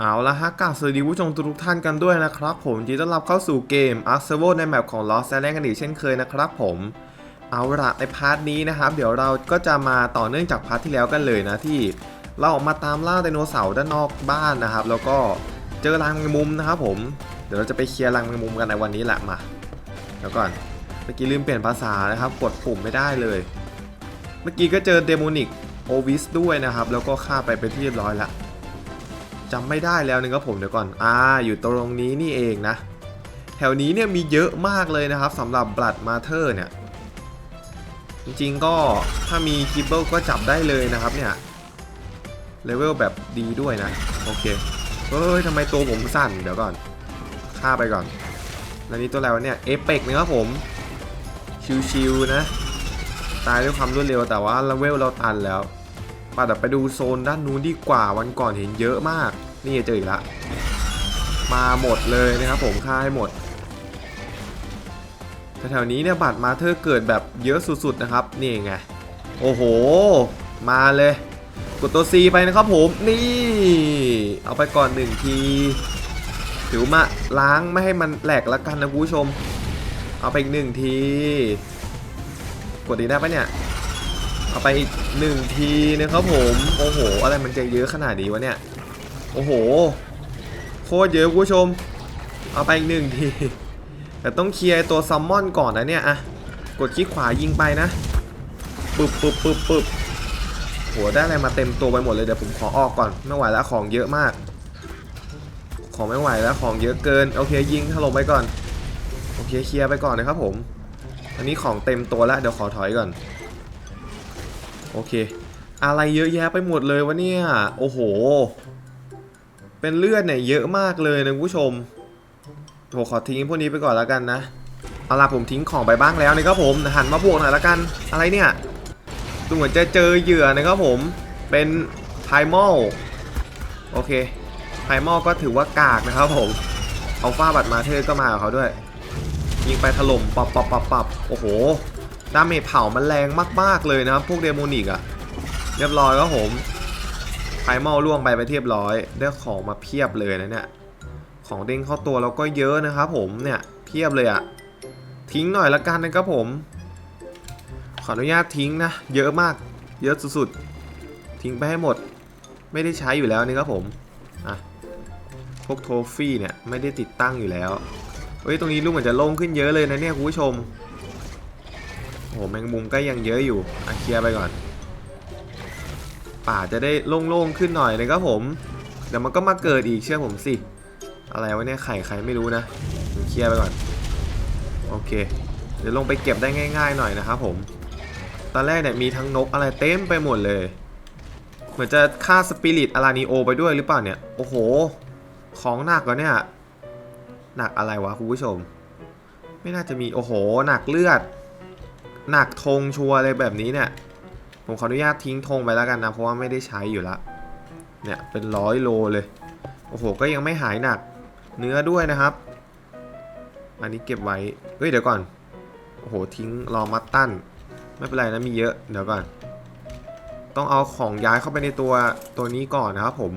เอาละฮะกล่าสวัสดีผู้ชมทุกท่านกันด้วยนะครับผมยินดีต้อนรับเข้าสู่เกม Ark s e v o ในแมปของ Lost Island กันอีกเช่นเคยนะครับผมเอาละในพาร์ทนี้นะครับเดี๋ยวเราก็จะมาต่อเนื่องจากพาร์ทที่แล้วกันเลยนะที่ เราออกมาตามล่าไดโนเสาร์ด้านนอกบ้านนะครับ แล้วก็เจอรังแมงมุมนะครับผมเดี๋ยวเราจะไปเคลียร์รังแมงมุมกันในวันนี้แหละมาเดี๋ยวก่อนเมื่อกี้ลืมเปลี่ยนภาษานะครับกดปุ่มไม่ได้เลย เมื่อกี้ก็เจอเดโมนิกโอวิสด้วยนะครับ แล้วก็ฆ่าไปเป็นที่เรียบร้อยแล้ว จำไม่ได้แล้วนึงครับผมเดี๋ยวก่อน อ่า อยู่ตรงนี้นี่เองนะ แถวนี้เนี่ยมีเยอะมากเลยนะครับสำหรับบลัดมาเธอร์เนี่ย จริงๆก็ถ้ามีคิปเปิลก็จับได้เลยนะครับเนี่ย เลเวลแบบดีด้วยนะ โอเค เฮ้ยทำไมตัวผมสั่นเดี๋ยวก่อนฆ่าไปก่อน แล้วนี่ตัวอะไรวะเนี่ย เอเปกนะครับผม ชิวๆนะ ตายด้วยความรวดเร็วแต่ว่าเลเวลเราตันแล้ว ป่าแต่ไปดูโซนด้านนู้นดีกว่าวันก่อนเห็นเยอะมาก นี่เจออีกละมาหมดเลยนะครับผมฆ่าให้หมดแถวๆนี้เนี่ยบัตรมาเธอเกิดแบบเยอะสุดๆนะครับนี่ไงโอ้โห มาเลย กดตัว C ไปนะครับผมนี่ เอาไปก่อนหนึ่งทีถือมาล้างไม่ให้มันแหลกละกันนะคุณผู้ชม เอาไปอีกหนึ่งที กดดีได้ปะเนี่ย เอาไปอีกหนึ่งทีนะครับผมโอ้โห อะไรมันจะเยอะขนาดนี้วะเนี่ยโอ้โห โคตรเยอะคุณผู้ชม เอาไปอีกหนึ่งที แต่ต้องเคลียร์ตัวซัมมอนก่อนนะเนี่ยอะกดคลิกขวายิงไปนะปึบปึบปึบปึบโหได้อะไรมาเต็มตัวไปหมดเลยเดี๋ยวผมขอออกก่อนไม่ไหวแล้วของเยอะมาก ของไม่ไหวแล้วของเยอะเกินโอเคยิงถล่มไปก่อนโอเคเคลียร์ไปก่อนนะครับผมอันนี้ของเต็มตัวแล้วเดี๋ยวขอถอยก่อน โอเค อะไรเยอะแยะไปหมดเลยวะเนี่ย โอ้โห เป็นเลือดเนี่ยเยอะมากเลยนะผู้ชมผมขอทิ้งพวกนี้ไปก่อนแล้วกันนะ เอาล่ะผมทิ้งของไปบ้างแล้วนะครับผม หันมาบวกหน่อยและกัน อะไรเนี่ยดูเหมือนจะเจอเหยื่อนะครับผม เป็นไพมอลโอเคไพมอลก็ถือว่ากากนะครับผมเอาฟ้าบัตรมาเธอก็มากับเขาด้วย ยิงไปถล่มปับปับปับปับโอ้โห ดาเมจเผามันแรงมากๆเลยนะครับ พวกเดโมนิกอะเรียบร้อยครับผมไพมอลล่วงไปไปเรียบร้อย ได้ของมาเพียบเลยนะเนี่ย ของเด้งเข้าตัวเราก็เยอะนะครับผมเนี่ยเพียบเลยอะทิ้งหน่อยละกันนะครับผม ขออนุญาตทิ้งนะ เยอะมาก เยอะสุดๆ ทิ้งไปให้หมด ไม่ได้ใช้อยู่แล้วนี่ครับผมอะพวกโทฟี่เนี่ยไม่ได้ติดตั้งอยู่แล้วเฮ้ยตรงนี้ลูกเหมือนจะโล่งขึ้นเยอะเลยนะเนี่ยคุณผู้ชม โอ้โหแมงมุมก็ยังเยอะอยู่อะเคลียร์ไปก่อน ป่าจะได้โล่งๆขึ้นหน่อยนะครับผม เดี๋ยวมันก็มาเกิดอีกเชื่อผมสิ อะไรวะเนี่ยไข่ใครไม่รู้นะผมเคลียร์ไปก่อน โอเค เดี๋ยวลงไปเก็บได้ง่าย ๆ หน่อยนะครับผม ตอนแรกเนี่ยมีทั้งนกอะไรเต็มไปหมดเลย เหมือนจะฆ่าสปิริตอารานิโอไปด้วยหรือเปล่าเนี่ย โอ้โห ของหนักกว่าเนี่ย หนักอะไรวะคุณผู้ชม ไม่น่าจะมี โอ้โห หนักเลือด หนักธงชัวอะไรแบบนี้เนี่ย ผมขออนุญาตทิ้งธงไปแล้วกันนะ เพราะว่าไม่ได้ใช้อยู่ละ เนี่ยเป็นร้อยโลเลย โอ้โห ก็ยังไม่หายหนัก เนื้อด้วยนะครับ อันนี้เก็บไว้ เฮ้ยเดี๋ยวก่อน โอ้โห ทิ้งรอมัตตัน ไม่เป็นไรนะมีเยอะ เดี๋ยวก่อน ต้องเอาของย้ายเข้าไปในตัวตัวนี้ก่อนนะครับผม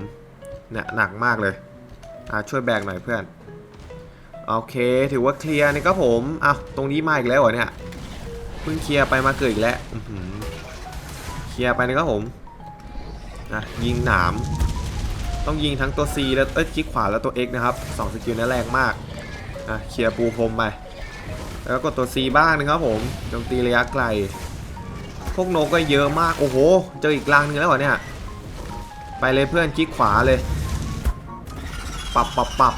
เนี่ยหนักมากเลยอ่าช่วยแบกหน่อยเพื่อนโอเค ถือว่าเคลียร์นี่ครับผมอ้าวตรงนี้มาอีกแล้วเหรอเนี่ย เพิ่งเคลียร์ไปมาเกิดอีกแล้วเคลียร์ไปนะครับผมนะยิงหนาม ต้องยิงทั้งตัว C แล้วเอ้ยคลิกขวาแล้วตัว X นะครับสองสกิลนี้นแรงมากนะเคลียร์ปูพรมไปแล้วก็กดตัว C บ้างนะครับผมโจมตีระยะไกล พวกโนก็เยอะมาก โอ้โห เจออีกรังนึงแล้วเหรอเนี่ย ไปเลยเพื่อนคลิกขวาเลย ปรับปรับปรับ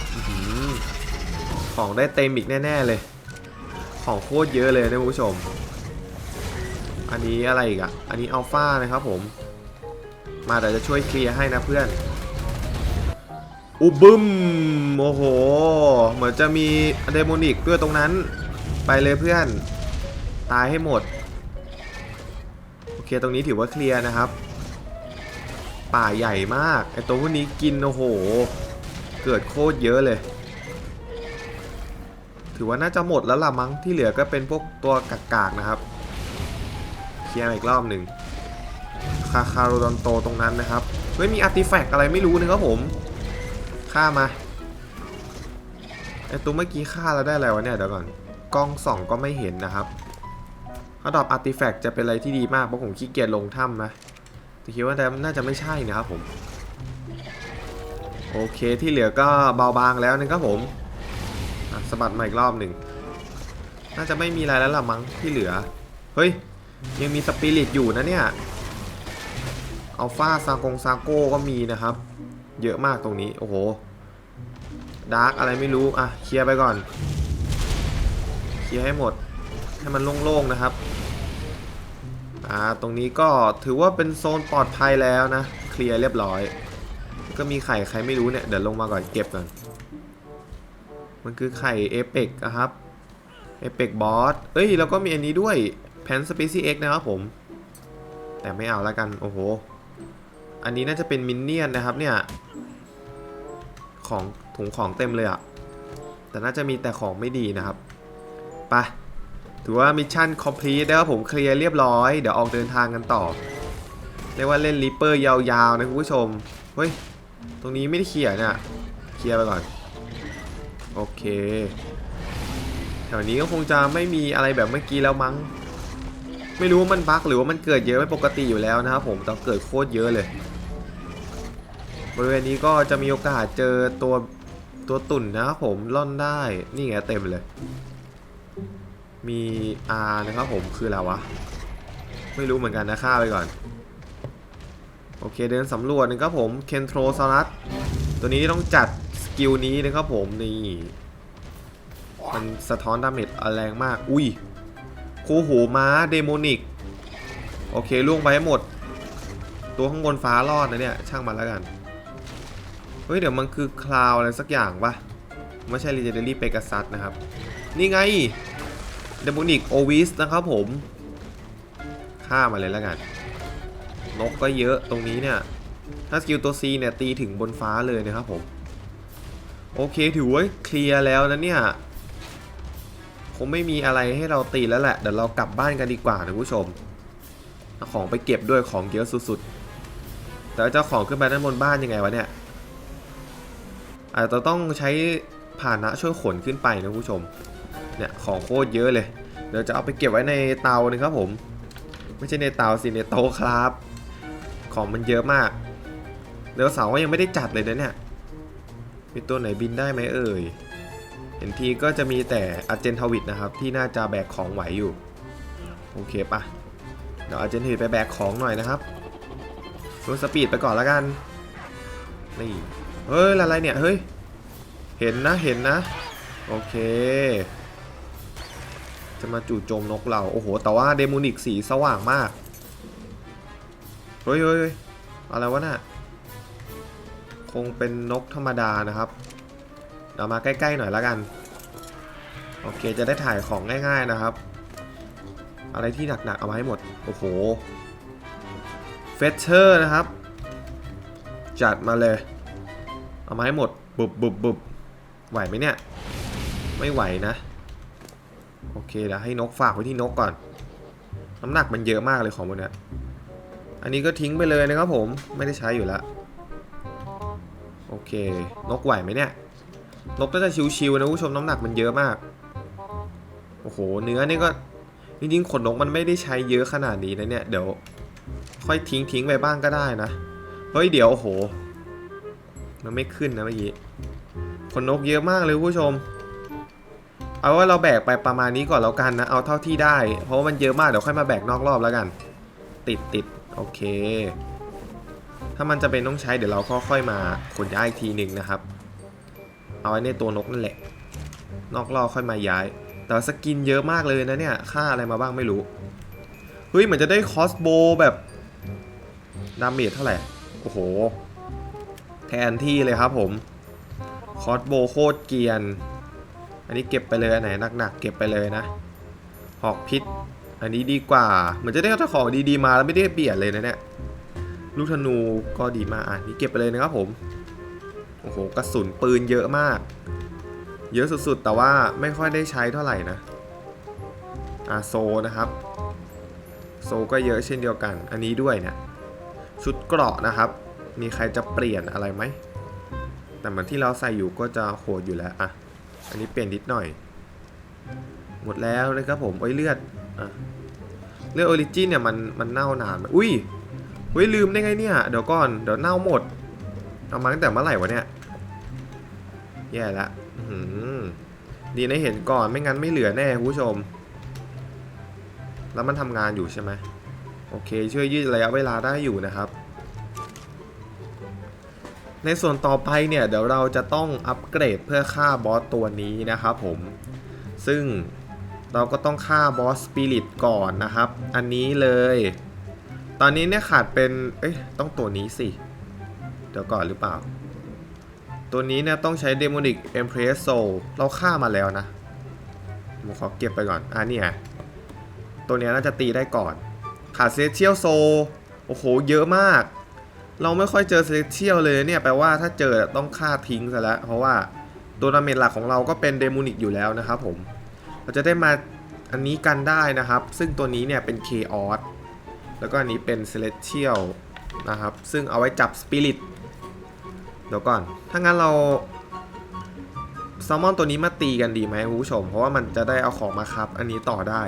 ของได้เต็มอีกแน่ ๆ เลย ของโคตรเยอะเลยนะคุณผู้ชม อันนี้อะไรอีกอะอันนี้อัลฟานะครับผม มาเดี๋ยวจะช่วยเคลียร์ให้นะเพื่อนอุบึมโอ้โห เหมือนจะมีเดโมนิกด้วยตรงนั้น ไปเลยเพื่อน ตายให้หมด โอเค ตรงนี้ถือว่าเคลียร์นะครับ ป่าใหญ่มาก ไอตัวพวกนี้กิน โอ้โห เกิดโคตรเยอะเลย ถือว่าน่าจะหมดแล้วล่ะมั้ง ที่เหลือก็เป็นพวกตัวกากๆนะครับ ลียร์อีกรอบหนึ่งคาคาโรดอนโตตรงนั้นนะครับเฮ้ยมีอาร์ติแฟกต์อะไรไม่รู้นะครับผมฆ่ามาไอตัวเมื่อกี้ฆ่าเราได้อะไรวะเนี่ยเดี๋ยวก่อนกล้องส่องก็ไม่เห็นนะครับถ้าดรอปอาร์ติแฟกต์จะเป็นอะไรที่ดีมากเพราะผมขี้เกียจลงถ้ำนะแต่คิดว่าแต่น่าจะไม่ใช่นะครับผมโอเคที่เหลือก็เบาบางแล้วนะครับผมสะบัดมาอีกรอบหนึ่งน่าจะไม่มีอะไรแล้วล่ะมั้งที่เหลือเฮ้ย ยังมีสปิริตอยู่นะเนี่ยอัลฟาซากงซาโก้ก็มีนะครับ เยอะมากตรงนี้ โอ้โห ดาร์กอะไรไม่รู้ อะ เคลียร์ไปก่อน เคลียร์ให้หมด ให้มันโล่งๆนะครับ อ่า ตรงนี้ก็ถือว่าเป็นโซนปลอดภัยแล้วนะ เคลียร์เรียบร้อย ก็มีไข่ใครไม่รู้เนี่ย เดี๋ยวลงมาก่อนเก็บก่อน มันคือไข่เอเปกนะครับ เอเปกบอส เอ้ย แล้วก็มีอันนี้ด้วย แพนสเปซี่เอ็กนะครับผม แต่ไม่เอาแล้วกัน โอ้โห อันนี้น่าจะเป็นมินเนี่ยนนะครับเนี่ย ของถุงของเต็มเลยอะแต่น่าจะมีแต่ของไม่ดีนะครับ ไปถือว่ามิชชั่นคอมพลีทแล้วครับผมเคลียร์เรียบร้อย เดี๋ยวออกเดินทางกันต่อ เรียกว่าเล่นริปเปอร์ยาวๆนะคุณผู้ชม เฮ้ย ตรงนี้ไม่ได้เคลียร์เนี่ยเคลียร์ไปก่อน โอเค แถวนี้ก็คงจะไม่มีอะไรแบบเมื่อกี้แล้วมั้ง ไม่รู้ว่ามันบั๊กหรือว่ามันเกิดเยอะไม่ปกติอยู่แล้วนะครับผมแต่เกิดโคตรเยอะเลย บริเวณนี้ก็จะมีโอกาสเจอตัวตัวตุ่นนะครับผมล่อนได้นี่ไงเต็มเลย มี R นะครับผมคืออะไรวะ ไม่รู้เหมือนกันนะฆ่าไปก่อน โอเคเดินสำรวจนะครับผมเคนโทรซอรัสตัวนี้ต้องจัดสกิลนี้นะครับผมนี่มันสะท้อนดาเมจแรงมาก อุ้ย คู่หูม้าเดโมนิกโอเคล่วงไปหมด ตัวข้างบนฟ้ารอดนะเนี่ยช่างมันแล้วกัน เฮ้ย เดี๋ยวมันคือคลาวอะไรสักอย่างปะไม่ใช่ Legendary Pegasus นะครับ นี่ไงเดโมนิกโอวิสนะครับผมฆ่ามาเลยแล้วกัน นกก็เยอะตรงนี้เนี่ย ถ้าสกิลตัว C เนี่ยตีถึงบนฟ้าเลยนะครับผม โอเคถือว่าเคลียร์แล้วนะเนี่ย คงไม่มีอะไรให้เราตีแล้วแหละ เดี๋ยวเรากลับบ้านกันดีกว่านะผู้ชมเอาของไปเก็บด้วยของเยอะสุดๆ แต่เจ้าของขึ้นไปด้านบนบ้านยังไงวะเนี่ย อาจจะต้องใช้ผ่านะช่วยขนขึ้นไปนะผู้ชม เนี่ยของโคตรเยอะเลย เดี๋ยวจะเอาไปเก็บไว้ในเตานึงครับผม ไม่ใช่ในเตาสิในโต๊ะครับ ของมันเยอะมาก เดี๋ยวเสาก็ยังไม่ได้จัดเลยนะเนี่ย มีตัวไหนบินได้ไหมเอ่ย เห็นทีก็จะมีแต่อาเจนทวิตนะครับ ที่น่าจะแบกของไหวอยู่ โอเคปะเดี๋ยวอาเจนทวิตไปแบกของหน่อยนะครับรถสปีดไปก่อนแล้วกัน นี่ เฮ้ย อะไรเนี่ย เฮ้ย เห็นนะ เห็นนะ โอเค จะมาจู่โจมนกเรา โอ้โห แต่ว่าเดมูนิกสีสว่างมาก เฮ้ยเฮ้ยเฮ้ยอะไรวะน่ะ คงเป็นนกธรรมดานะครับ เดี๋ยวมาใกล้ๆหน่อยละกัน โอเคจะได้ถ่ายของง่าย ๆนะครับ อะไรที่หนักๆเอามาให้หมด โอ้โหเฟเชอร์นะครับ จัดมาเลย เอามาให้หมดบุบบุบบุบไหวไหมเนี่ย ไม่ไหวนะ โอเคเดี๋ยวให้นกฝากไว้ที่นกก่อน น้ำหนักมันเยอะมากเลยของพวกเนี้ยอันนี้ก็ทิ้งไปเลยนะครับผมไม่ได้ใช้อยู่แล้ว โอเค นกไหวไหมเนี่ย นกก็จะชิวๆนะผู้ชมน้ำหนักมันเยอะมาก โอ้โห เนื้อนี่ก็จริงๆขนนกมันไม่ได้ใช้เยอะขนาดนี้นะเนี่ยเดี๋ยวค่อยทิ้งทิ้งไปบ้างก็ได้นะ เฮ้ยเดี๋ยวโอ้โห มันไม่ขึ้นนะเมื่อกี้ขนนกเยอะมากเลยผู้ชม เอาว่าเราแบกไปประมาณนี้ก่อนแล้วกันนะ เอาเท่าที่ได้ เพราะว่ามันเยอะมากเดี๋ยวค่อยมาแบกนอกรอบแล้วกัน ติดติดโอเค ถ้ามันจะเป็นต้องใช้เดี๋ยวเราค่อยๆมาขนย้ายอีกทีหนึ่งนะครับ เอาไว้ในตัวนกนั่นแหละ นอกรอค่อยมาย้าย แต่สกินเยอะมากเลยนะเนี่ย ค่าอะไรมาบ้างไม่รู้ เฮ้ยเหมือนจะได้คอสโบแบบดาเมจเท่าไหร่ โอ้โห แทนที่เลยครับผม คอสโบโคตรเกียน อันนี้เก็บไปเลยอันไหนหนักๆเก็บไปเลยนะ หอกพิษ อันนี้ดีกว่า เหมือนจะได้เจ้าของดีๆมาแล้วไม่ได้เปลี่ยนเลยนะเนี่ย ลูกธนูก็ดีมากอะนี่เก็บไปเลยนะครับผม โอ้โหกระสุนปืนเยอะมาก เยอะสุดๆ แต่ว่าไม่ค่อยได้ใช้เท่าไหร่นะอะโซนะครับ โซก็เยอะเช่นเดียวกัน อันนี้ด้วยเนี่ยชุดเกราะนะครับ มีใครจะเปลี่ยนอะไรไหม แต่เหมือนที่เราใส่อยู่ก็จะโหดอยู่แล้วอะ อันนี้เปลี่ยนนิดหน่อย หมดแล้วนะครับผมไอ้ยเลือดอะเลือดออริจินเนี่ยมันมันเน่านานไหมอุ้ยเฮ้ยลืมได้ไงเนี่ย เดี๋ยวก่อน เดี๋ยวเน่าหมด เอามาตั้งแต่เมื่อไหร่วะเนี่ย แย่ละอื้อหือดีนะเห็นก่อนไม่งั้นไม่เหลือแน่คุณผู้ชม แล้วมันทำงานอยู่ใช่ไหมโอเค ช่วยยืดระยะเวลาได้อยู่นะครับ ในส่วนต่อไปเนี่ยเดี๋ยวเราจะต้องอัปเกรดเพื่อฆ่าบอสตัวนี้นะครับผม ซึ่งเราก็ต้องฆ่าบอสสปิริตก่อนนะครับ อันนี้เลย ตอนนี้เนี่ยขาดเป็น เอ้ยต้องตัวนี้สิ เดี๋ยวก่อนหรือเปล่า ตัวนี้เนี่ยต้องใช้ Demonic Empress Soul เราฆ่ามาแล้วนะ ผมขอเก็บไปก่อน อะเนี่ยตัวนี้น่าจะตีได้ก่อน ขาด Celestial Soul โอ้โห เยอะมาก เราไม่ค่อยเจอ Celestial เลยเนี่ย แปลว่าถ้าเจอต้องฆ่าทิ้งซะแล้ว เพราะว่าตัวดาเมจหลักของเราก็เป็น Demonic อยู่แล้วนะครับผม เราจะได้มาอันนี้กันได้นะครับ ซึ่งตัวนี้เนี่ยเป็น Chaos แล้วก็อันนี้เป็น Celestial นะครับ ซึ่งเอาไว้จับ Spirit เดี๋ยวก่อน ถ้างั้นเราแซลมอนตัวนี้มาตีกันดีไหมคุณผู้ชม เพราะว่ามันจะได้เอาของมาคับอันนี้ต่อได้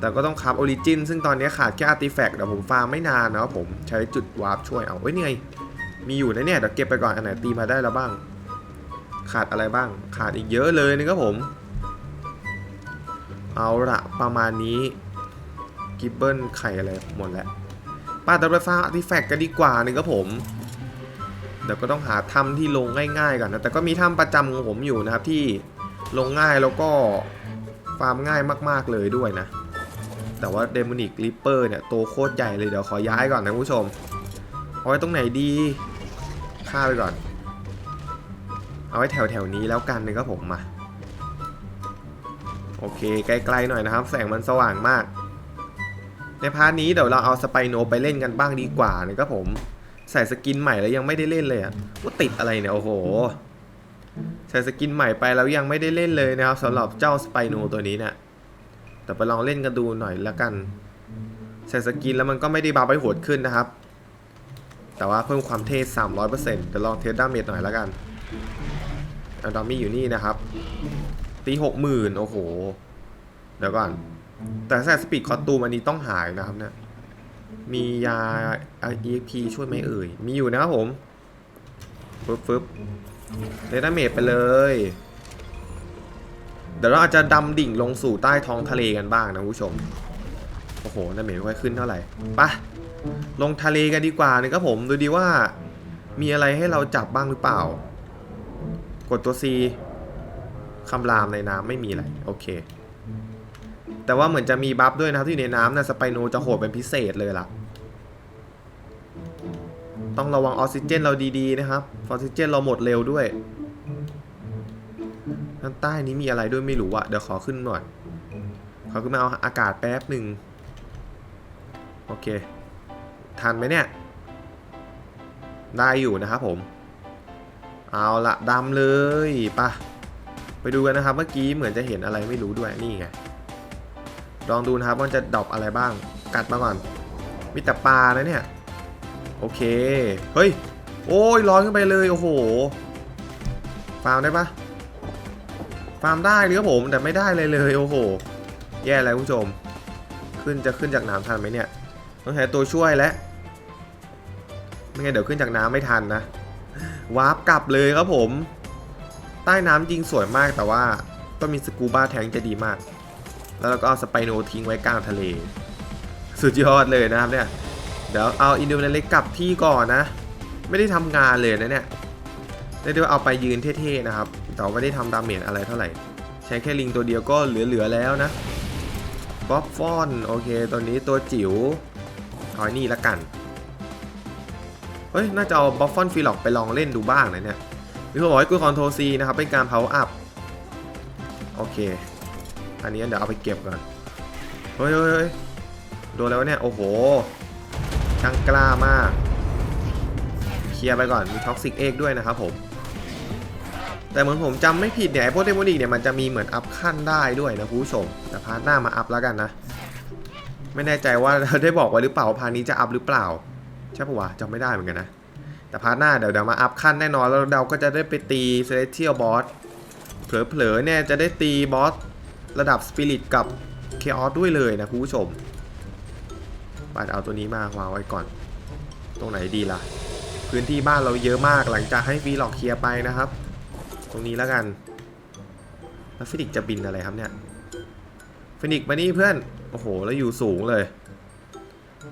แต่ก็ต้องคับออริจินซึ่งตอนนี้ขาดแค่อาร์ติแฟกต์เดี๋ยวผมฟาร์มไม่นานนะครับผมใช้จุดวาร์ปช่วยเอาเอ้ยนี่ไงมีอยู่นะเนี่ยเดี๋ยวเก็บไปก่อนอันไหนตีมาได้แล้วบ้าง ขาดอะไรบ้าง ขาดอีกเยอะเลยนะครับผม เอาละประมาณนี้กิบเบิลไข่อะไรหมดแล้วป้าแต่ไปฟาร์มอาร์ติแฟกต์กันดีกว่านึงครับผม เดี๋ยวก็ต้องหาถ้ำที่ลงง่ายๆก่อนนะ แต่ก็มีถ้ำประจำของผมอยู่นะครับที่ลงง่ายแล้วก็ฟาร์มง่ายมากๆเลยด้วยนะ แต่ว่าเดมอนิกริปเปอร์เนี่ยโตโคตรใหญ่เลยเดี๋ยวขอย้ายก่อนนะคุณผู้ชม เอาไว้ตรงไหนดีฆ่าไปก่อน เอาไว้แถวๆนี้แล้วกันนะครับผมมา โอเคไกลๆหน่อยนะครับ แสงมันสว่างมาก ในพาร์ทนี้เดี๋ยวเราเอาสไปโนไปเล่นกันบ้างดีกว่านะครับผม ใส่สกินใหม่แล้วยังไม่ได้เล่นเลยอะว่าติดอะไรเนี่ย โอ้โห ใส่สกินใหม่ไปแล้วยังไม่ได้เล่นเลยนะครับสำหรับเจ้าสไปโนตัวนี้เนี่ยแต่ไปลองเล่นกันดูหน่อยละกัน ใส่สกินแล้วมันก็ไม่ได้บัฟให้โหดขึ้นนะครับ แต่ว่าเพิ่มความเท่300%เดี๋ยวลองเทสดาเมจหน่อยละกันอะดอมมี่อยู่นี่นะครับ ตีหกหมื่นโอ้โห เดี๋ยวก่อน แต่ใส่สปีดคอตูมอันนี้ต้องหายนะครับเนี่ย มียา EXP ช่วยไหมเอ่ย มีอยู่นะครับผมฟึบฟึบเดนเมจไปเลย เดี๋ยวเราอาจจะดำดิ่งลงสู่ใต้ท้องทะเลกันบ้างนะคุณผู้ชม โอ้โหดาเมจไม่ค่อยขึ้นเท่าไหร่ไปะลงทะเลกันดีกว่านะครับผม ดูดีว่า มีอะไรให้เราจับบ้างหรือเปล่า กดตัว C คำรามในน้ำไม่มีอะไร โอเคแต่ว่าเหมือนจะมีบัฟด้วยนะที่อยู่ในน้ำนะสไปโนจะโหดเป็นพิเศษเลยล่ะ ต้องระวังออกซิเจนเราดีๆนะครับ ออกซิเจนเราหมดเร็วด้วยด้านใต้นี้มีอะไรด้วยไม่รู้อะเดี๋ยวขอขึ้นหน่อย ขอขึ้นมาเอาอากาศแป๊บหนึ่งโอเค ทันไหมเนี่ย ได้อยู่นะครับผม เอาละดำเลยปะไปดูกันนะครับ เมื่อกี้เหมือนจะเห็นอะไรไม่รู้ด้วยนี่ไง ลองดูนะครับว่าจะดรอปอะไรบ้าง กัดมาก่อน มีแต่ปลานะเนี่ย โอเค เฮ้ย โอ้ยร้อนขึ้นไปเลย โอ้โห ฟาร์มได้ปะฟาร์มได้เลยครับผม แต่ไม่ได้เลยเลย โอ้โห แย่แล้วคุณผู้ชม ขึ้นจะขึ้นจากน้ำทันไหมเนี่ย ต้องใช้ตัวช่วยแล้วไม่งั้นเดี๋ยวขึ้นจากน้ำไม่ทันนะ วาร์ปกลับเลยครับผม ใต้น้ำจริงสวยมากแต่ว่าต้องมีสกูบ้าแทงจะดีมาก แล้วเราก็เอาสไปโนทิ้งไว้กลางทะเล สุดยอดเลยนะครับเนี่ย เดี๋ยวเอาอินโดนเล็กกลับที่ก่อนนะ ไม่ได้ทำงานเลยนะเนี่ยได้ด้วยเอาไปยืนเท่ๆนะครับ แต่ว่าไม่ได้ทำดาเมจอะไรเท่าไหร่ ใช้แค่ลิงตัวเดียวก็เหลือๆแล้วนะบ๊อบฟอนโอเคตัวนี้ตัวจิ๋วเอาไอ้นี่ละกัน เฮ้ย น่าจะเอาบ๊อบฟอนฟีล็อกไปลองเล่นดูบ้างนะเนี่ยมีคนบอกให้กูคอนโทรซีนะครับ เป็นการเผาอัพ โอเค อันนี้เดี๋ยวเอาไปเก็บก่อน เฮ้ยเฮ้ยโดนแล้วเนี่ย โอ้โห ช่างกล้ามาก เคลียร์ไปก่อนมีท็อกซิกเอ็กด้วยนะครับผม แต่เหมือนผมจำไม่ผิดเนี่ยไอพวกเทมโมนิกเนี่ยมันจะมีเหมือนอัพขั้นได้ด้วยนะคุณผู้ชมแต่พาร์ทหน้ามาอัพแล้วกันนะ ไม่แน่ใจว่าได้บอกไว้หรือเปล่าพาร์ทนี้จะอัพหรือเปล่า ใช่ปะวะจำไม่ได้เหมือนกันนะ แต่พาร์ทหน้าเดี๋ยวเดี๋ยวมาอัพขั้นแน่นอนแล้วเราก็จะได้ไปตี Celestial Boss เผลอๆเนี่ยจะได้ตีบอสระดับ Spirit กับ Chaos ด้วยเลยนะคุณผู้ชม ปาดเอาตัวนี้มาวางไว้ก่อน ตรงไหนดีล่ะ พื้นที่บ้านเราเยอะมากหลังจากให้วีล็อกเคลียร์ไปนะครับ ตรงนี้แล้วกันแล้วฟินิกจะบินอะไรครับเนี่ยฟินิกมานี่เพื่อนโอ้โห แล้วอยู่สูงเลย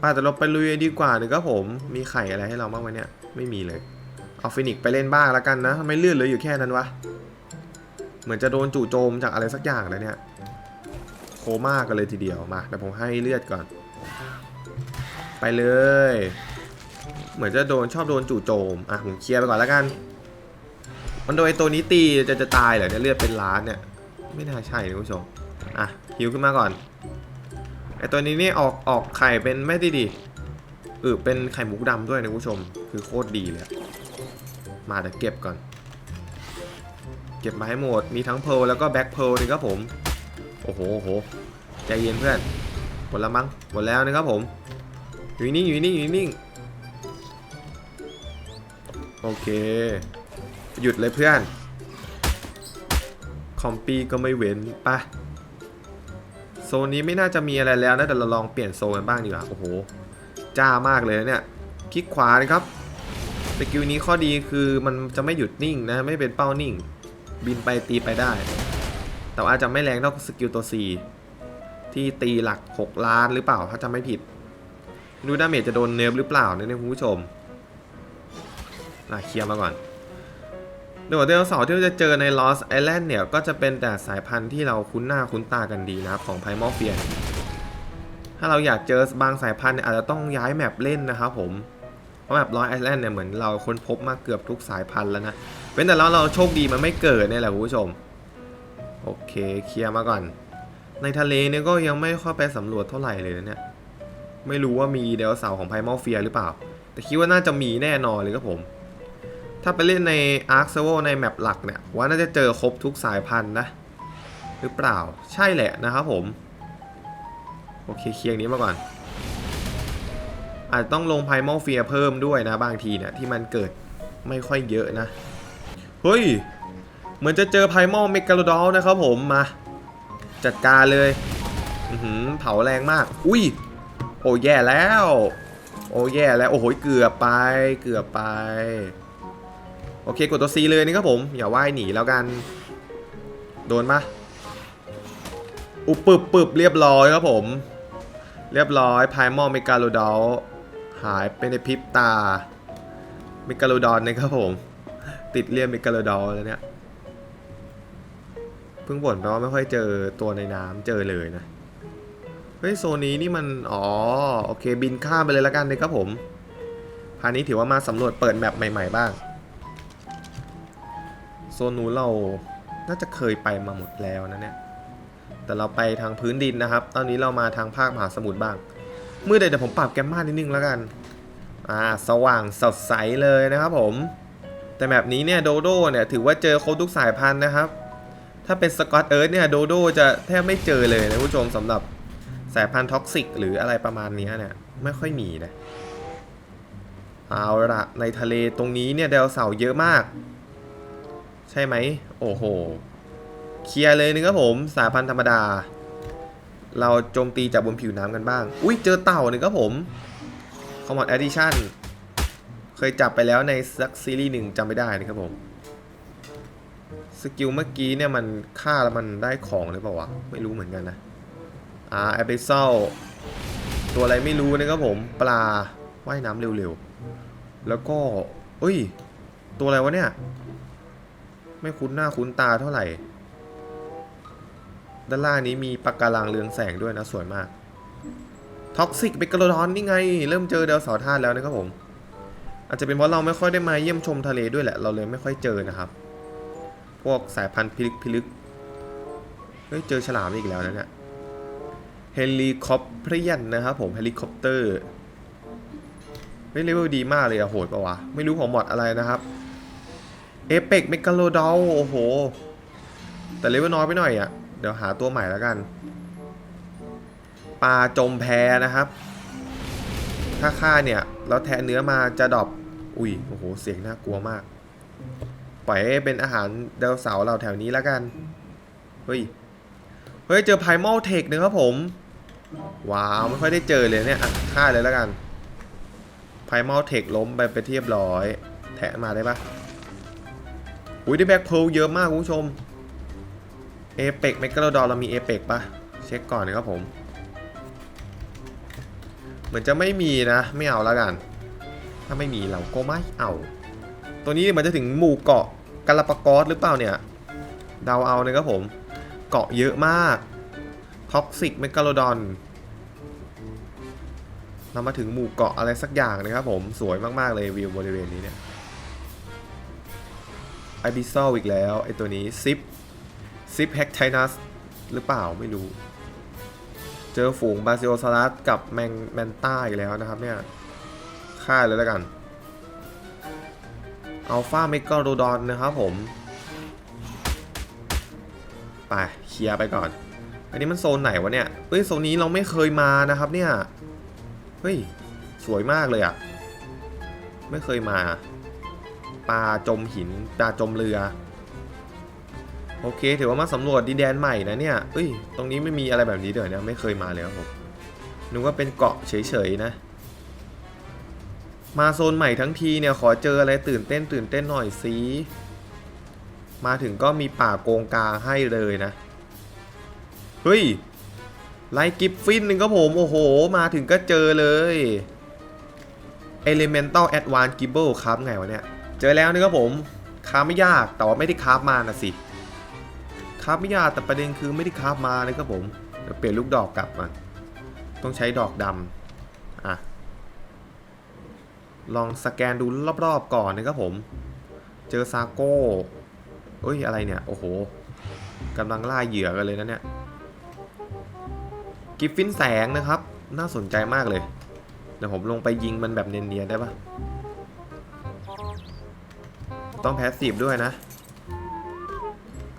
ป้าแต่เราไปลุยดีกว่าหนึ่งครับผม มีไข่อะไรให้เราบ้างไหมเนี่ย ไม่มีเลย เอาฟินิกไปเล่นบ้างแล้วกันนะทำไมเลื่อนเลยอยู่แค่นั้นวะ เหมือนจะโดนจู่โจมจากอะไรสักอย่างเลยเนี่ย โคม่ากันเลยทีเดียว มาเดี๋ยวผมให้เลือดก่อน ไปเลย เหมือนจะโดนชอบโดนจู่โจม อะผมเคลียร์ไปก่อนแล้วกัน มันโดนไอ้ตัวนี้ตีจะจะตายเหรอเนี่ยเลือดเป็นล้านเนี่ย ไม่น่าใช่นะคุณผู้ชม อะฮิวขึ้นมาก่อน ไอ้ตัวนี้นี่ออกออกไข่เป็นไม่ด้ดีเออเป็นไข่มุกดำด้วยนะคุณผู้ชม คือโคตรดีเลย มาเดี๋ยวเก็บก่อน เก็บมาให้หมด มีทั้งเพลแล้วก็แบ็คเพลนี่ครับผม โอ้โหโอ้โหใจเย็นเพื่อน หมดแล้วมั้ง หมดแล้วนะครับผม อยู่นิ่งอยู่นิ่งอยู่นิ่งโอเค หยุดเลยเพื่อน คอมปีก็ไม่เว้นปะโซนนี้ไม่น่าจะมีอะไรแล้วนะแต่เราลองเปลี่ยนโซนกันบ้างดีกว่าโอ้โหจ้ามากเลยเนี่ยคลิกขวานะครับสกิลนี้ข้อดีคือมันจะไม่หยุดนิ่งนะไม่เป็นเป้านิ่ง บินไปตีไปได้ แต่ว่าอาจจะไม่แรงเท่าสกิลตัว C ที่ตีหลัก 6 ล้านหรือเปล่าถ้าจำไม่ผิด ไม่รู้ดาเมจจะโดนเนิร์ฟหรือเปล่าเนี่ยคุณผู้ชมอะเคลียร์มาก่อนโดยไดโนเสาร์ที่เราจะเจอใน Lost Island เนี่ยก็จะเป็นแต่สายพันธุ์ที่เราคุ้นหน้าคุ้นตากันดีนะครับของ Primal Fear ถ้าเราอยากเจอบางสายพันธุ์เนี่ยอาจจะต้องย้ายแมปเล่นนะครับผมเพราะแบบ Lost Island เนี่ยเหมือนเราค้นพบมาเกือบทุกสายพันธุ์แล้วนะเว้นแต่เราเราโชคดีมันไม่เกิดเนี่ยแหละคุณผู้ชมโอเคเคลียร์มาก่อน ในทะเลเนี่ยก็ยังไม่ค่อยไปสำรวจเท่าไหร่เลยนะเนี่ย ไม่รู้ว่ามีไดโนเสาของ Primal Fear หรือเปล่า แต่คิดว่าน่าจะมีแน่นอนเลยครับผม ถ้าไปเล่นใน Ark s e r v e r ในแมปหลักเนี่ยว่าน่าจะเจอครบทุกสายพันธุ์นะ หรือเปล่าใช่แหละนะครับผม โอเคเคียร์นี้มาก่อน อาจจะต้องลง Primal Fear เพิ่มด้วยนะบางทีเนี่ยที่มันเกิดไม่ค่อยเยอะนะ เฮ้ย เหมือนจะเจอ Primal Megalodon นะครับผมมา จัดการเลยอือหือเผาแรงมาก อุ้ย โอ้แย่แล้ว โอ้แย่แล้ว โอ้โหเกือบไป เกือบไป โอเคกดตัว C เลยนี่ครับผม อย่าว่ายหนีแล้วกัน โดนปะอุบปึบปึบเรียบร้อยครับผม เรียบร้อยพายมอเมกาโลดอลหายไปในพริบตาเมกาโลดอนนะครับผม ติดเรียกเมกาโลดอลแล้วเนี่ย เพิ่งบ่นไปว่าไม่ค่อยเจอตัวในน้ำเจอเลยนะ เฮ้ยโซนนี้นี่มัน อ๋อ โอเค บินข้ามไปเลยล้วกันนะครับผมพานี้ถือว่ามาสำรวจเปิดแมปใหม่ ๆ บ้าง โซนนู้นเราน่าจะเคยไปมาหมดแล้วนะเนี่ย แต่เราไปทางพื้นดินนะครับ ตอนนี้เรามาทางภาคมหาสมุทรบ้าง เมื่อเดเดี๋ยวผมปรับแกมมานิดนึงแล้วกัน อ่า สว่างสดใสเลยนะครับผม แต่แบบนี้เนี่ยโดโดเนี่ยถือว่าเจอครบทุกสายพันธุ์นะครับ ถ้าเป็นสกอตเอิร์ธเนี่ยโดโดจะแทบไม่เจอเลยนะผู้ชมสำหรับ สายพันธุ์ท็อกซิกหรืออะไรประมาณนี้เนี่ยไม่ค่อยมีนะเอาละในทะเลตรงนี้เนี่ยไดโนเสาร์เยอะมาก ใช่ไหมโอ้โห เคลียร์เลยนึงครับผม สายพันธุ์ธรรมดา เราโจมตีจากบนผิวน้ำกันบ้าง อุ้ยเจอเต่าหนึ่งครับผม Common Edition เคยจับไปแล้วในซักซีรีส์หนึ่งจำไม่ได้นะครับผมสกิลเมื่อกี้เนี่ยมันฆ่าแล้วมันได้ของหรือเปล่าวะ ไม่รู้เหมือนกันนะ อ่าแอปเปิลตัวอะไรไม่รู้นะครับผมปลาว่ายน้ำเร็วๆ แล้วก็เอ้ย ตัวอะไรวะเนี่ย ไม่คุ้นหน้าคุ้นตาเท่าไหร่ ด้านล่างนี้มีปะการังเรืองแสงด้วยนะ สวยมากท็อกซิกเบกโลดอนนี่ไง เริ่มเจอเดาเสาร์ธาตุแล้วนะครับผม อาจจะเป็นเพราะเราไม่ค่อยได้มาเยี่ยมชมทะเลด้วยแหละ เราเลยไม่ค่อยเจอนะครับ พวกสายพันธุ์พิลึกพิลึกเฮ้ยเจอฉลามอีกแล้วนะเนี่ย เฮลิคอปเตอร์นะครับผมเฮลิคอปเตอร์เฮ้ยเลเวลดีมากเลยอะโหดปะวะ ไม่รู้ของหมดอะไรนะครับเอเปกเมกาโลดอลโอ้โห แต่เลเวลน้อยไปหน่อยอะเดี๋ยวหาตัวใหม่แล้วกันปลาจมแพนะครับ ถ้าฆ่าเนี่ย แล้วแทะเนื้อมาจะดรอปอุ้ยโอ้โห เสียงน่ากลัวมาก ปล่อยให้เป็นอาหารเดาเสาเราแถวนี้แล้วกัน เฮ้ย ฮ้ยเจอไพมอลเทคนะครับผม ว้าวไม่ค่อยได้เจอเลยเนี่ยอะฆ่าเลยแล้วกันไพมอลเทคล้มไปไปนที่เรียบร้อย แทะมาได้ปะอุ้ยได้แบ็คเพลเยอะมากคุณผู้ชมเอเปกเมกาโลดอนเรามีเอเปกปะเช็คก่อนนะครับผม เหมือนจะไม่มีนะ ไม่เอาแล้วกัน ถ้าไม่มีเราก็ไม่เอา ตัวนี้มันจะถึงหมู่เกาะกาลาปากอสหรือเปล่าเนี่ยเดาเอานะครับผม เกาะเยอะมากท็อกซิกเมกาโลดอนเรามาถึงหมู่เกาะอะไรสักอย่างนะครับผมสวยมากๆเลยวิวบริเวณนี้เนี่ยไอบิซอลอีกแล้วไอตัวนี้ซิปซิปแฮกไทนัสหรือเปล่าไม่รู้ เจอฝูงบาซิโอซารัสกับแมงแมนต้าอีกแล้วนะครับเนี่ยฆ่าเลยแล้วกันอัลฟาเมกาโรดอนนะครับผม ไป ลียร์ไปก่อน อันนี้มันโซนไหนวะเนี่ย เฮ้ยโซนนี้เราไม่เคยมานะครับเนี่ย เฮ้ยสวยมากเลยอะ่ะไม่เคยมา ปลาจมหินปลาจมเรือ โอเคถือว่ามาสำรวจดินแดนใหม่นะเนี่ยเอ้ย ตรงนี้ไม่มีอะไรแบบนี้เดี๋ยวนะไม่เคยมาเลยครับผมนึกว่าเป็นเกาะเฉยๆนะ มาโซนใหม่ทั้งทีเนี่ยขอเจออะไรตื่นเต้นตื่นเต้นหน่อยสิมาถึงก็มีป่าโกงกาให้เลยนะ เฮ้ย ไลกิฟฟินหนึ่งครับผม โอ้โห มาถึงก็เจอเลย Elemental Advanced Gibble ครับไงวะเนี่ย เจอแล้วนี่ครับผมคราฟไม่ยากแต่ว่าไม่ได้คราฟมานะสิคราฟไม่ยากแต่ประเด็นคือไม่ได้คราฟมาเลยครับผมเดี๋ยวเปลี่ยนลูกดอกกลับมาต้องใช้ดอกดำอะลองสแกนดูรอบๆก่อนนะครับผม เจอซาโก้เอ้ยอะไรเนี่ย โอ้โหกำลังล่าเหยื่อกันเลยนะเนี่ย กิฟฟินแสงนะครับ น่าสนใจมากเลย เดี๋ยวผมลงไปยิงมันแบบเนียนๆได้ปะต้องแพสซีฟด้วยนะ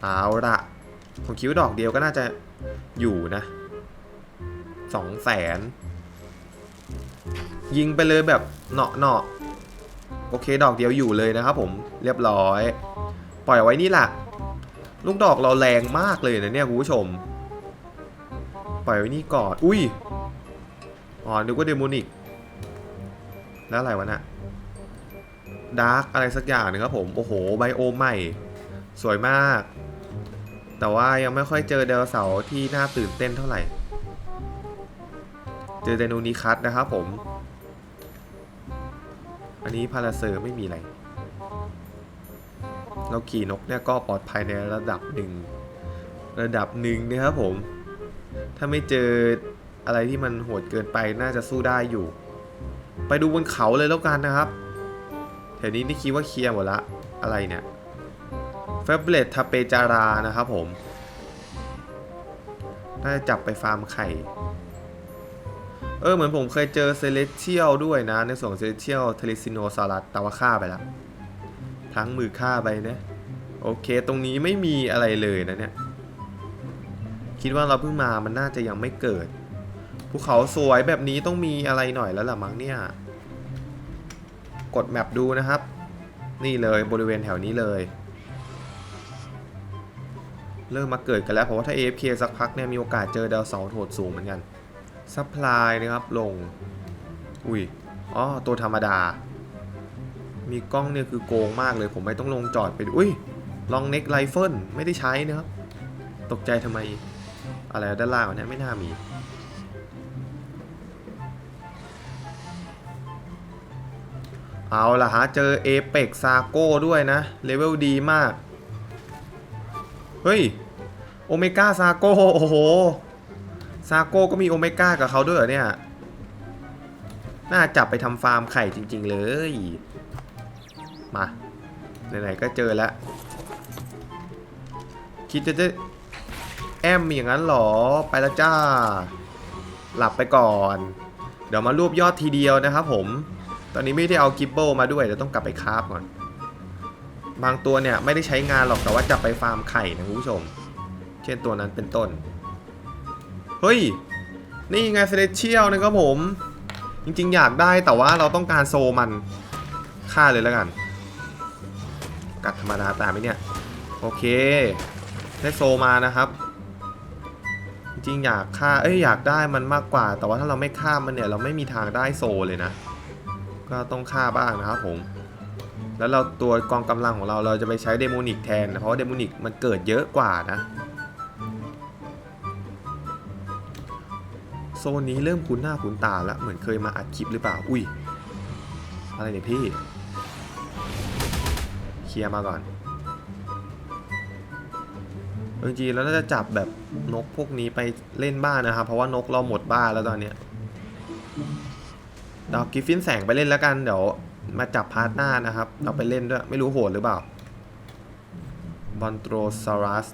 เอาละผมคิดว่าดอกเดียวก็น่าจะอยู่นะสองแสนยิงไปเลยแบบเนาะเนาะโอเค ดอกเดียวอยู่เลยนะครับผมเรียบร้อย ปล่อยไว้นี่แหละลูกดอกเราแรงมากเลยนะเนี่ยคุณผู้ชม ปล่อยไว้นี่ก่อน อุ้ย อ๋อ นึกว่าเดโมนิก แล้วอะไรวะนะ่ะดาร์กอะไรสักอย่างหนึงครับผม โอ้โห ไบโอใหม่ สวยมาก แต่ว่ายังไม่ค่อยเจอเดลเสาร์ที่น่าตื่นเต้นเท่าไหร่ เจอเดนูนิคัสนะครับผม อันนี้พาราเซอร์ไม่มีอะไร เราขี่นกเนี่ยก็ปลอดภัยในระดับหนึ่ง ระดับหนึ่งนะครับผม ถ้าไม่เจออะไรที่มันโหดเกินไปน่าจะสู้ได้อยู่ ไปดูบนเขาเลยแล้วกันนะครับแถวนี้นี่คิดว่าเคลียร์หมดละ อะไรเนี่ยเฟเบเลตทาเปจารานะครับผม น่าจะจับไปฟาร์มไข่ เออเหมือนผมเคยเจอเซเลเทียลด้วยนะ ในส่วนของเซเลเทียลเทเลซิโนซารัสแต่ว่าฆ่าไปแล้วทั้งมือฆ่าไปนะ โอเค ตรงนี้ไม่มีอะไรเลยนะเนี่ย คิดว่าเราเพิ่งมามันน่าจะยังไม่เกิดภูเขาสวยแบบนี้ต้องมีอะไรหน่อยแล้วล่ะมั้งเนี่ย กดแมปดูนะครับ นี่เลยบริเวณแถวนี้เลย เริ่มมาเกิดกันแล้วเพราะว่าถ้า AFK สักพักเนี่ยมีโอกาสเจอดาวเสาโหดสูงเหมือนกันซัพพลายนะครับลง อุ้ยอ๋อตัวธรรมดา มีกล้องเนี่ยคือโกงมากเลย ผมไม่ต้องลงจอดไปอุ้ยลองเน็กไรเฟิลไม่ได้ใช้นะครับ ตกใจทำไม อะไรด้านล่างเนี่ยไม่น่ามี เอาล่ะฮะ เจอเอเปกซาโก้ด้วยนะ เลเวลดีมาก เฮ้ย โอเมก้าซาโก้ โอ้โห ซาโก้ก็มีโอเมก้ากับเขาด้วยเหรอเนี่ย น่าจับไปทำฟาร์มไข่จริง ๆ เลย มา ไหน ๆ ก็เจอแล้วคิดจะ แอมอย่างนั้นเหรอ ไปแล้วจ้า หลับไปก่อน เดี๋ยวมารวบยอดทีเดียวนะครับผม ตอนนี้ไม่ได้เอากิบเบิลมาด้วยเดี๋ยวต้องกลับไปคราฟก่อน บางตัวเนี่ยไม่ได้ใช้งานหรอกแต่ว่าจะไปฟาร์มไข่นะคุณผู้ชม เช่นตัวนั้นเป็นต้น เฮ้ย นี่ไงเซเลเชียลนะครับผม จริงๆ อยากได้แต่ว่าเราต้องการโซมันฆ่าเลยแล้วกัน กัดธรรมดาตามไหมเนี่ย โอเค ได้โซมานะครับ จริงๆอยากฆ่า เอ้ยอยากได้มันมากกว่า แต่ว่าถ้าเราไม่ฆ่ามันเนี่ย เราไม่มีทางได้โซเลยนะ ก็ต้องฆ่าบ้างนะครับผม แล้วเราตัวกองกำลังของเราเราจะไปใช้เดโมนิกแทนนะเพราะว่าเดโมนิกมันเกิดเยอะกว่านะ โซนนี้เริ่มคุ้นหน้าคุ้นตาแล้วเหมือนเคยมาอัดคลิปหรือเปล่า อุ้ย อะไรเนี่ยพี่ เคลียร์มาก่อน จริงๆแล้วน่าจะจับแบบนกพวกนี้ไปเล่นบ้านนะครับ เพราะว่านกเราหมดบ้านแล้วตอนเนี้ยดอกกิฟฟินแสงไปเล่นแล้วกันเดี๋ยวมาจับพาร์ทหน้านะครับ เราไปเล่นด้วยไม่รู้โหดหรือเปล่าบอนโตรซารัส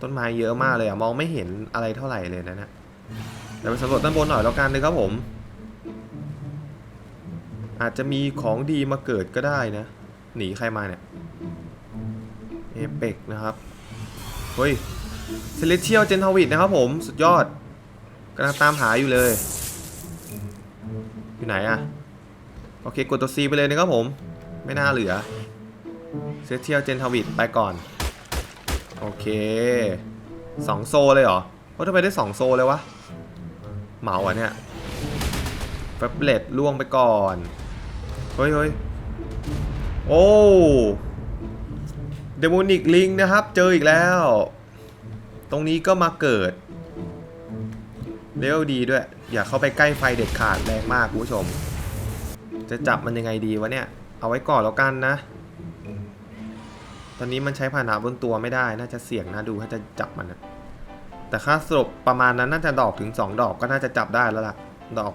ต้นไม้เยอะมากเลยอะมองไม่เห็นอะไรเท่าไหร่เลยนะเนี่ยเดี๋ยวไปสำรวจด้านบนหน่อยแล้วกันเลยครับผม อาจจะมีของดีมาเกิดก็ได้นะ หนีใครมาเนี่ยเอเปกนะครับ เฮ้ยเซเลเทียลเจนทวิดนะครับผมสุดยอดกำลังตามหาอยู่เลย อยู่ไหนอะโอเคกดตัว C ไปเลยนะครับผม ไม่น่าเหลือเซเลเทียลเจนทวิดไปก่อน โอเคสองโซเลยเหรอว่าทำไมได้สองโซเลยวะเหมาอะเนี่ยแฟบเลตล่วงไปก่อน เฮ้ยเฮ้ยโอ้ เดโมนิกลิงนะครับ เจออีกแล้ว ตรงนี้ก็มาเกิดเลเวลดีด้วย อย่าเข้าไปใกล้ไฟเด็ดขาดแรงมากคุณผู้ชม จะจับมันยังไงดีวะเนี่ย เอาไว้ก่อนแล้วกันนะ ตอนนี้มันใช้ผ่านะบนตัวไม่ได้น่าจะเสี่ยงนะดูถ้าจะจับมันนะแต่ค่าสรุปประมาณนั้นน่าจะดอกถึง 2 ดอกก็น่าจะจับได้แล้วล่ะ ดอก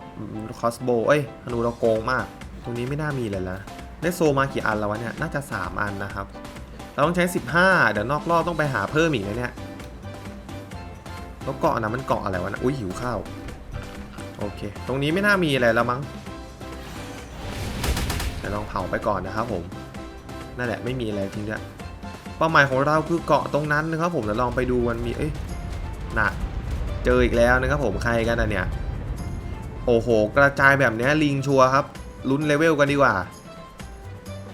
คอสโบเอ้ยธนูเราโกงมาก ตรงนี้ไม่น่ามีเลยละได้โซมากี่อันแล้ววะเนี่ยน่าจะ 3 อันนะครับ เราต้องใช้ 15 เดี๋ยวนอกรอบต้องไปหาเพิ่มอีกนะเนี่ยแล้วเกาะนะมันเกาะอะไรวะนะอุ้ยหิวข้าวโอเค ตรงนี้ไม่น่ามีอะไรแล้วมั้งเดี๋ยวลองเผาไปก่อนนะครับผมนั่นแหละไม่มีอะไรจริงด้วยเป้าหมายของเราคือเกาะตรงนั้นนะครับผมเดี๋ยวลองไปดูมันมีเอ้ยน่ะเจออีกแล้วนะครับผมใครกันนะเนี่ยโอ้โห กระจายแบบเนี้ยลิงชัวครับลุ้นเลเวลกันดีกว่า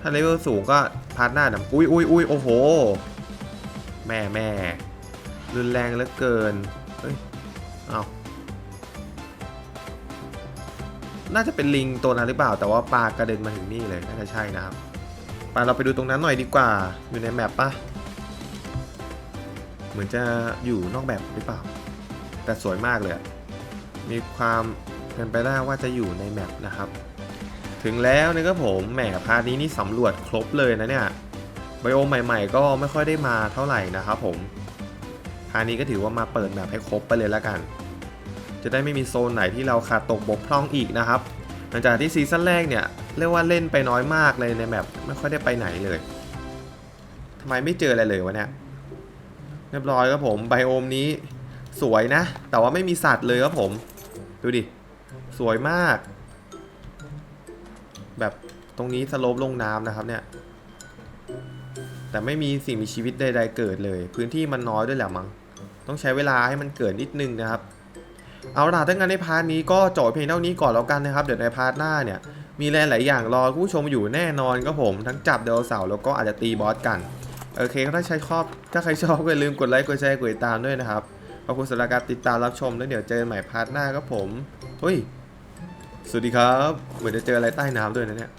ถ้าเลเวลสูงก็ พาร์ทหน้าดำอุ้ยอุ้ยอุ้ยโอ้โห แม่แม่รุนแรงเหลือเกิน เฮ้ย เอาน่าจะเป็นลิงตัวนั้นหรือเปล่า แต่ว่าปลากระเด็นมาถึงนี่เลย น่าจะใช่นะครับไปเราไปดูตรงนั้นหน่อยดีกว่า อยู่ในแมปปะเหมือนจะอยู่นอกแบบหรือเปล่า แต่สวยมากเลย มีความเป็นไปได้ว่าจะอยู่ในแมปนะครับ ถึงแล้วนะครับผมแหมพาร์ทนี้นี่สำรวจครบเลยนะเนี่ยไบโอใหม่ ๆ ก็ไม่ค่อยได้มาเท่าไหร่นะครับผมพาร์ทนี้ก็ถือว่ามาเปิดแมปให้ครบไปเลยแล้วกัน จะได้ไม่มีโซนไหนที่เราขาดตกบกพร่องอีกนะครับหลังจากที่ซีซั่นแรกเนี่ยเรียกว่าเล่นไปน้อยมากเลยในแมปไม่ค่อยได้ไปไหนเลยทำไมไม่เจออะไรเลยวะเนี่ยเรียบร้อยครับผมไบโอมนี้สวยนะ แต่ว่าไม่มีสัตว์เลยครับผม ดูดิ สวยมาก แบบตรงนี้สโลปลงน้ำนะครับเนี่ย แต่ไม่มีสิ่งมีชีวิตใดๆเกิดเลย พื้นที่มันน้อยด้วยแหละมั้งต้องใช้เวลาให้มันเกิดนิดนึงนะครับ เอาล่ะถ้างั้นในพาร์ทนี้ก็จบเพียงเท่านี้ก่อนแล้วกันนะครับ เดี๋ยวในพาร์ทหน้าเนี่ย มีหลายๆอย่างรอผู้ชมอยู่แน่นอนครับผม ทั้งจับเดลเสาแล้วก็อาจจะตีบอสกัน โอเคถ้าใช้ชอบถ้าใครชอบก็อย่าลืมกดไลค์กดแชร์กดติดตามด้วยนะครับขอบคุณสำหรับการติดตามรับชมแล้วเดี๋ยวเจอกันใหม่พาร์ทหน้าครับผมเฮ้ย สวัสดีครับ เหมือนจะเจออะไรใต้น้ำด้วยนะเนี่ย